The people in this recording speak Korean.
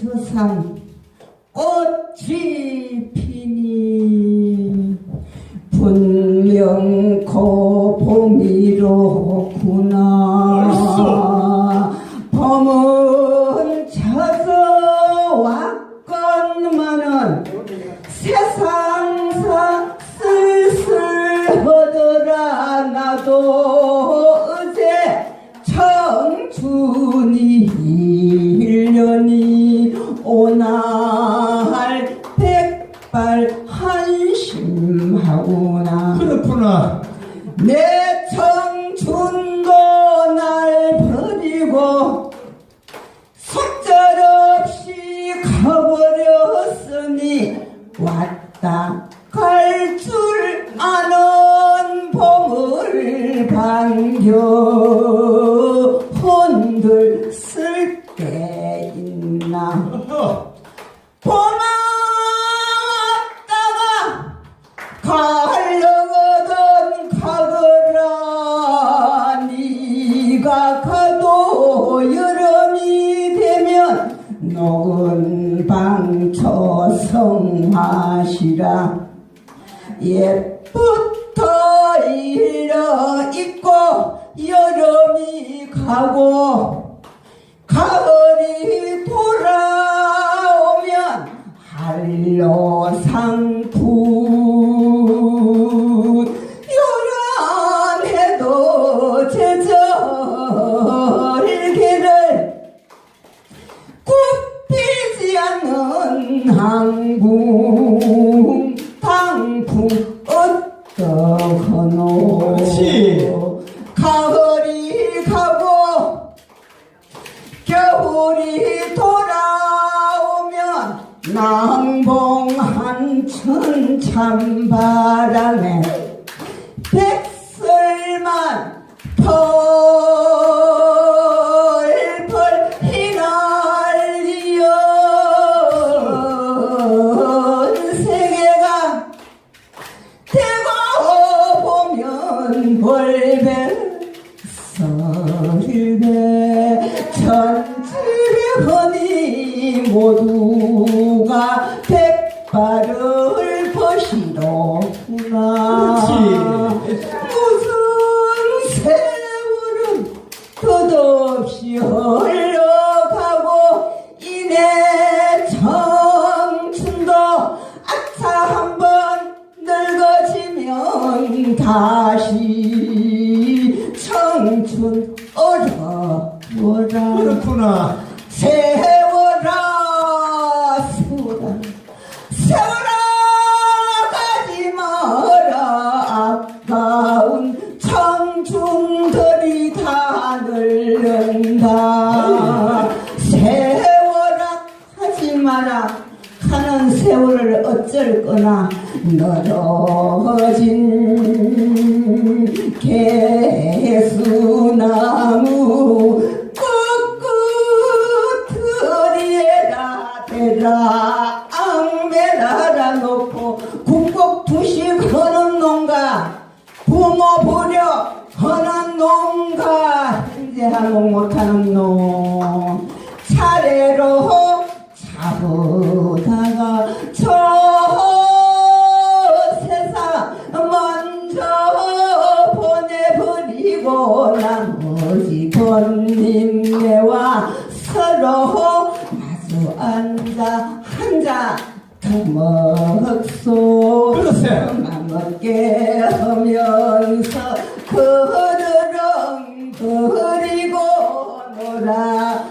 저산 꽃이 피니. 분명 고 봄이로구나. 봄은 찾아왔 오날 백발 한심하구나 그렇구나. 내 청춘도 날 버리고 속절없이 가버렸으니 왔다 성하시라 옛부터 일려 있고 여름이 가고 가을이 돌아오면 한로 항궁 당풍 어떠거노 그렇지. 가을이 가고 겨울이 돌아오면 낭봉한 천참바람에 백설만 펄 설배 천지훈이 모두가 백발을 그렇지. 무슨 세월은 끝없이 흘러가고 이내 청춘도 아차 한번 늙어지면 다시 청춘 얼어보라 그렇구나. 세월아 세월아 세월아 가지 마라. 아까운 청춘들이 다 늙는다. 세월아 하지 마라. 가는 세월을 어쩔 거나. 늘어진 개수나무 대라 앙매라라 놓고 국곡 두식 하는 농가 부모 보려 하는 농가. 현재 하고 못하는 농 차례로 잡으다가 저 세상 먼저 보내버리고 나머지 번님네와 서로 마주 앉아 한자 먹소 글쎄. 먹게 하면서 그들은 그리고 놀아